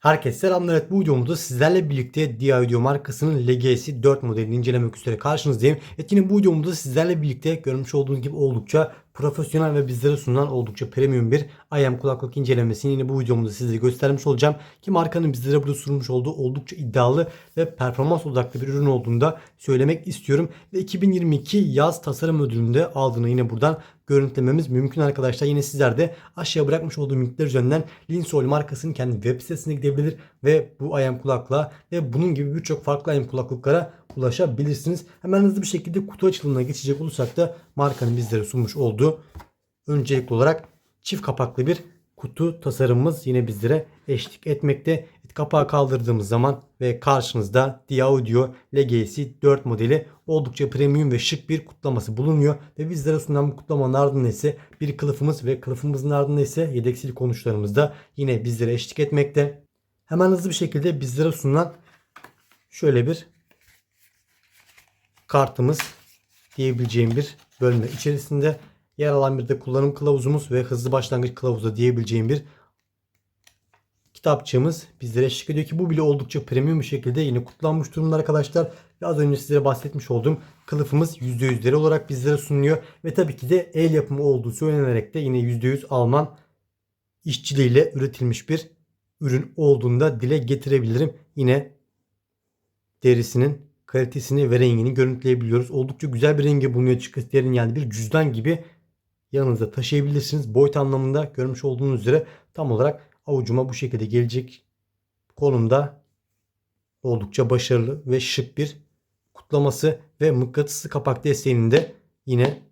Herkese selamlar. Evet, bu videomuzda sizlerle birlikte Diaudio markasının LGS 4 modelini incelemek üzere karşınızdayım. Evet bu videomuzda sizlerle birlikte görmüş olduğunuz gibi oldukça profesyonel ve bizlere sunulan oldukça premium bir IM kulaklık incelemesini yine bu videomuzda sizlere göstermiş olacağım. Ki markanın bizlere burada sunmuş olduğu oldukça iddialı ve performans odaklı bir ürün olduğunu da söylemek istiyorum. Ve 2022 yaz tasarım ödülünde aldığını yine buradan görüntülememiz mümkün arkadaşlar. Yine sizler de aşağıya bırakmış olduğum linkler üzerinden Linsol markasının kendi web sitesine gidebilir ve bu IM kulaklığa ve bunun gibi birçok farklı IM kulaklıklara ulaşabilirsiniz. Hemen hızlı bir şekilde kutu açılımına geçecek olursak da markanın bizlere sunmuş olduğu öncelikli olarak çift kapaklı bir kutu tasarımımız yine bizlere eşlik etmekte. Kapağı kaldırdığımız zaman ve karşınızda Diaudio Legacy 4 modeli oldukça premium ve şık bir kutlaması bulunuyor. Ve bizlere sunulan bu kutlamanın ardından ise bir kılıfımız ve kılıfımızın ardından ise yedek silikon uçlarımız da yine bizlere eşlik etmekte. Hemen hızlı bir şekilde bizlere sunulan şöyle bir kartımız diyebileceğim bir bölme içerisinde yer alan bir de kullanım kılavuzumuz ve hızlı başlangıç kılavuzu diyebileceğim bir kitapçığımız bizlere eşlik ediyor ki bu bile oldukça premium bir şekilde yine kutlanmış durumda arkadaşlar. Ve az önce sizlere bahsetmiş olduğum kılıfımız %100'leri olarak bizlere sunuluyor. Ve tabii ki de el yapımı olduğu söylenerek de yine %100 Alman işçiliğiyle üretilmiş bir ürün olduğunda dile getirebilirim. Yine derisinin kalitesini ve rengini görüntüleyebiliyoruz. Oldukça güzel bir rengi bulunuyor. Derin yani bir cüzdan gibi yanınızda taşıyabilirsiniz. Boyut anlamında görmüş olduğunuz üzere tam olarak avucuma bu şekilde gelecek konumda oldukça başarılı ve şık bir kutlaması ve mıknatıslı kapak desteğinin de yine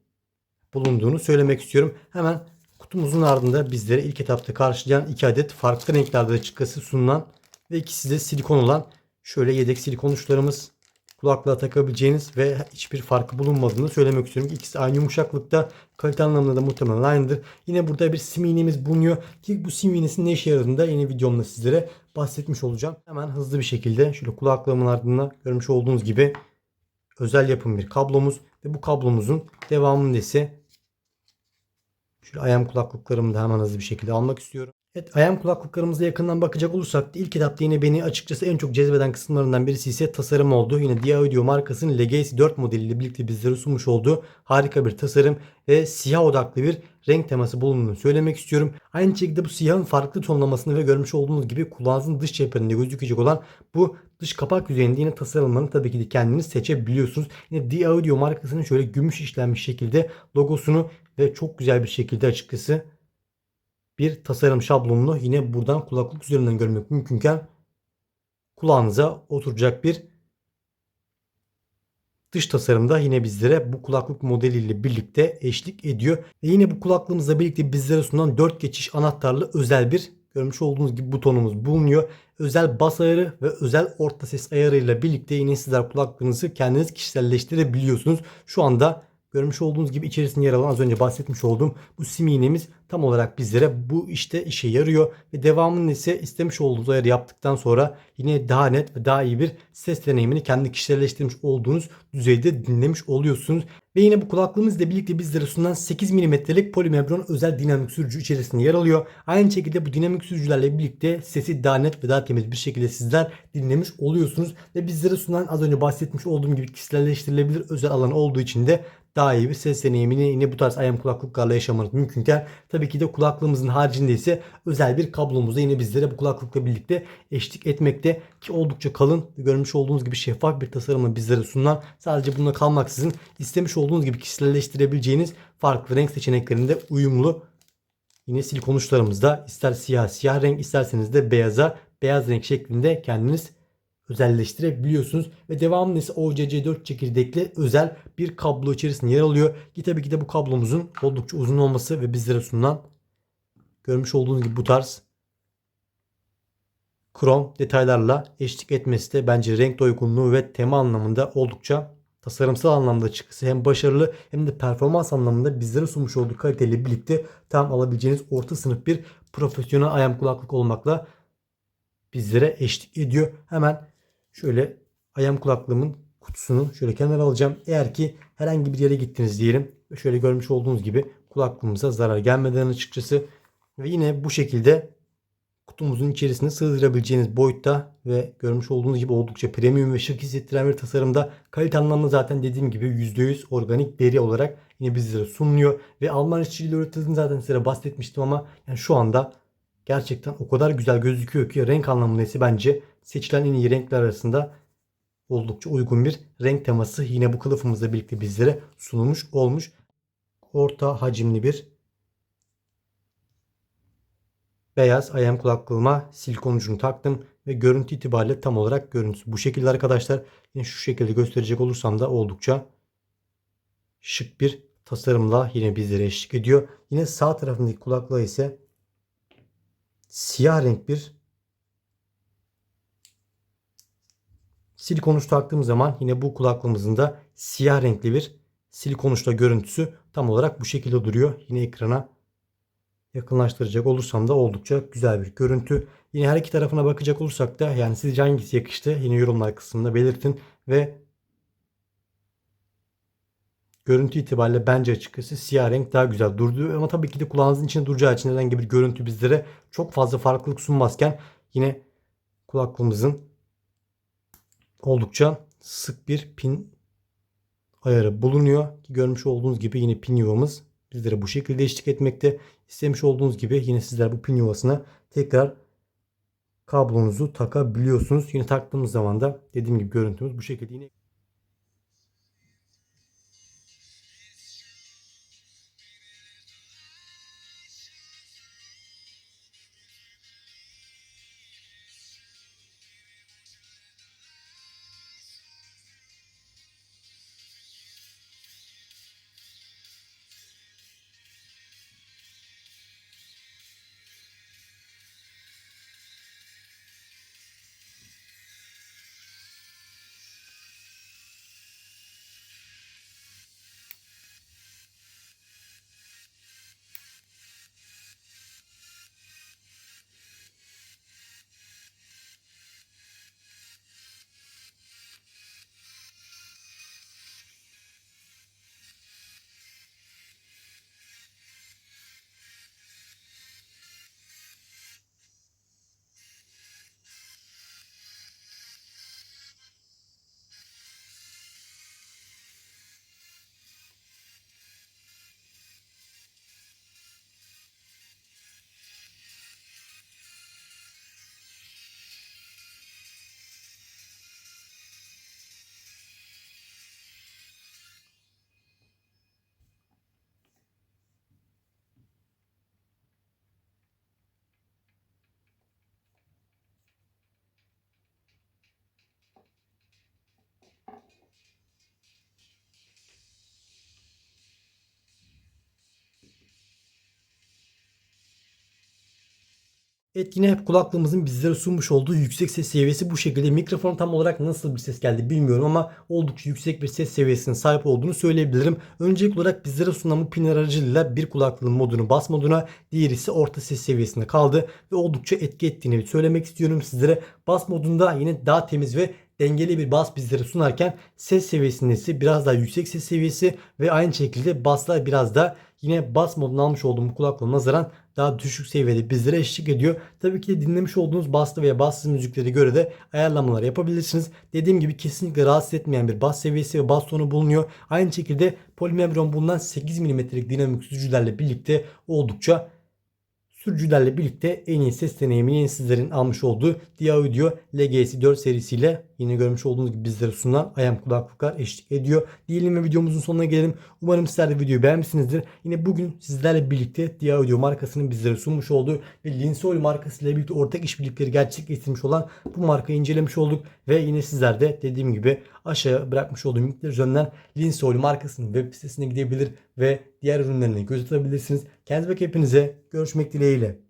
bulunduğunu söylemek istiyorum. Hemen kutumuzun ardında bizlere ilk etapta karşılayan iki adet farklı renklerde açıkçası sunulan ve ikisi de silikon olan şöyle yedek silikon uçlarımız kulaklığa takabileceğiniz ve hiçbir farkı bulunmadığını söylemek istiyorum. İkisi aynı yumuşaklıkta kalite anlamında da muhtemelen aynıdır. Yine burada bir sim iğnemiz bulunuyor ki bu sim iğnesinin ne işe yaradığını da yeni videomda sizlere bahsetmiş olacağım. Hemen hızlı bir şekilde şöyle kulaklığımın ardında görmüş olduğunuz gibi özel yapım bir kablomuz ve bu kablomuzun devamında ise şöyle ayağım kulaklıklarımı da hemen hızlı bir şekilde almak istiyorum. Evet ayağım kulaklıklarımıza yakından bakacak olursak ilk etapta yine beni açıkçası en çok cezbeden kısımlarından birisi ise tasarım oldu. Yine Diaudio markasının Legacy 4 modeliyle birlikte bizlere sunmuş olduğu harika bir tasarım ve siyah odaklı bir renk teması bulunduğunu söylemek istiyorum. Aynı şekilde bu siyahın farklı tonlamasını ve görmüş olduğunuz gibi kulağınızın dış cepherinde gözükecek olan bu dış kapak yüzeyinde yine tasarımlarını tabii ki de kendiniz seçebiliyorsunuz. Yine Diaudio markasının şöyle gümüş işlenmiş şekilde logosunu ve çok güzel bir şekilde açıkçası bir tasarım şablonunu yine buradan kulaklık üzerinden görmek mümkünken kulağınıza oturacak bir dış tasarımda yine bizlere bu kulaklık modeliyle birlikte eşlik ediyor. Ve yine bu kulaklığımızla birlikte bizlere sunulan 4 geçiş anahtarlı özel bir görmüş olduğunuz gibi butonumuz bulunuyor. Özel bas ayarı ve özel orta ses ayarıyla birlikte yine sizler kulaklığınızı kendiniz kişiselleştirebiliyorsunuz. Şu anda Görmüş olduğunuz gibi içerisinde yer alan az önce bahsetmiş olduğum bu sim iğnemiz tam olarak bizlere bu işte işe yarıyor. Ve devamını ise istemiş olduğunuz ayarı yaptıktan sonra yine daha net ve daha iyi bir ses deneyimini kendi kişiselleştirmiş olduğunuz düzeyde dinlemiş oluyorsunuz. Ve yine bu kulaklığımızla birlikte bizlere sunulan 8 mm'lik polimebron özel dinamik sürücü içerisinde yer alıyor. Aynı şekilde bu dinamik sürücülerle birlikte sesi daha net ve daha temiz bir şekilde sizler dinlemiş oluyorsunuz. Ve bizlere sunulan az önce bahsetmiş olduğum gibi kişiselleştirilebilir özel alan olduğu için de daha iyi bir ses deneyimini yine bu tarz IM kulaklıklarla yaşamanız mümkünken tabii ki de kulaklığımızın haricinde ise özel bir kablomuz da yine bizlere bu kulaklıkla birlikte eşlik etmekte. Ki oldukça kalın görmüş olduğunuz gibi şeffaf bir tasarımla bizlere sunulan sadece bununla kalmaksızın istemiş olduğunuz gibi kişiselleştirebileceğiniz farklı renk seçeneklerinde uyumlu yine silikon uçlarımızda ister siyah siyah renk isterseniz de beyaza beyaz renk şeklinde kendiniz özelleştirebiliyorsunuz. Ve devamında ise OCC4 çekirdekli özel bir kablo içerisinde yer alıyor. Ki tabii ki de bu kablomuzun oldukça uzun olması ve bizlere sunulan görmüş olduğunuz gibi bu tarz krom detaylarla eşlik etmesi de bence renk doygunluğu ve tema anlamında oldukça tasarımsal anlamda çıkısı hem başarılı hem de performans anlamında bizlere sunmuş olduğu kaliteyle birlikte tam alabileceğiniz orta sınıf bir profesyonel ayam kulaklık olmakla bizlere eşlik ediyor. Hemen Şöyle ayağım kulaklığımın kutusunu şöyle kenara alacağım. Eğer ki herhangi bir yere gittiniz diyelim. Şöyle görmüş olduğunuz gibi kulaklığımıza zarar gelmeden açıkçası. Ve yine bu şekilde kutumuzun içerisine sığdırabileceğiniz boyutta ve görmüş olduğunuz gibi oldukça premium ve şık hissettiren bir tasarımda. Kalite anlamında zaten dediğim gibi %100 organik deri olarak yine bizlere sunuluyor. Ve Alman işçiliğiyle üretildiğini zaten size bahsetmiştim ama yani şu anda gerçekten o kadar güzel gözüküyor ki renk anlamında ise bence seçilen en iyi renkler arasında oldukça uygun bir renk teması yine bu kılıfımızla birlikte bizlere sunulmuş olmuş. Orta hacimli bir beyaz ayağım kulaklığıma silikon ucunu taktım ve görüntü itibariyle tam olarak görüntüsü bu şekilde arkadaşlar. Yine şu şekilde gösterecek olursam da oldukça şık bir tasarımla yine bizlere eşlik ediyor. Yine sağ tarafındaki kulaklığı ise siyah renk bir silikon uç taktığım zaman yine bu kulaklığımızın da siyah renkli bir silikon uçla görüntüsü tam olarak bu şekilde duruyor. Yine ekrana yakınlaştıracak olursam da oldukça güzel bir görüntü. Yine her iki tarafına bakacak olursak da yani sizce hangisi yakıştı yine yorumlar kısmında belirtin ve görüntü itibariyle bence açıkçası siyah renk daha güzel durdu. Ama tabii ki de kulağınızın içinde duracağı için herhangi bir görüntü bizlere çok fazla farklılık sunmazken yine kulaklığımızın oldukça sık bir pin ayarı bulunuyor. Ki görmüş olduğunuz gibi yine pin yuvamız bizlere bu şekilde eşlik etmekte. İstemiş olduğunuz gibi yine sizler bu pin yuvasına tekrar kablonuzu takabiliyorsunuz. Yine taktığımız zaman da dediğim gibi görüntümüz bu şekilde yine Evet yine hep kulaklığımızın bizlere sunmuş olduğu yüksek ses seviyesi bu şekilde. Mikrofon tam olarak nasıl bir ses geldi bilmiyorum ama oldukça yüksek bir ses seviyesine sahip olduğunu söyleyebilirim. Öncelikli olarak bizlere sunan bu pinler aracılığıyla bir kulaklığın modunu bas moduna diğer ise orta ses seviyesinde kaldı ve oldukça etki ettiğini söylemek istiyorum sizlere. Bas modunda yine daha temiz ve dengeli bir bas bizlere sunarken ses seviyesinde ise biraz daha yüksek ses seviyesi ve aynı şekilde baslar biraz da yine bas modunu almış olduğum kulaklığa nazaran daha düşük seviyede bizlere eşlik ediyor. Tabii ki de dinlemiş olduğunuz baslı veya bassız müziklere göre de ayarlamalar yapabilirsiniz. Dediğim gibi kesinlikle rahatsız etmeyen bir bas seviyesi ve bas tonu bulunuyor. Aynı şekilde polimembran bulunan 8 mm'lik dinamik sürücülerle birlikte oldukça sürücülerle birlikte en iyi ses deneyimini sizlerin almış olduğu Dia-Audio LGS4 serisiyle yine görmüş olduğunuz gibi bizlere sunulan ayam kulaklıklar eşlik ediyor. Diyelim ve videomuzun sonuna gelelim. Umarım sizler de videoyu beğenmişsinizdir. Yine bugün sizlerle birlikte Dia-Audio markasının bizlere sunmuş olduğu ve Linsoil markasıyla birlikte ortak işbirlikleri gerçekleştirmiş olan bu markayı incelemiş olduk. Ve yine sizler de dediğim gibi aşağıya bırakmış olduğum linkler üzerinden Linsoil markasının web sitesine gidebilir ve diğer ürünlerine göz atabilirsiniz. Kendinize hepinize görüşmek dileğiyle.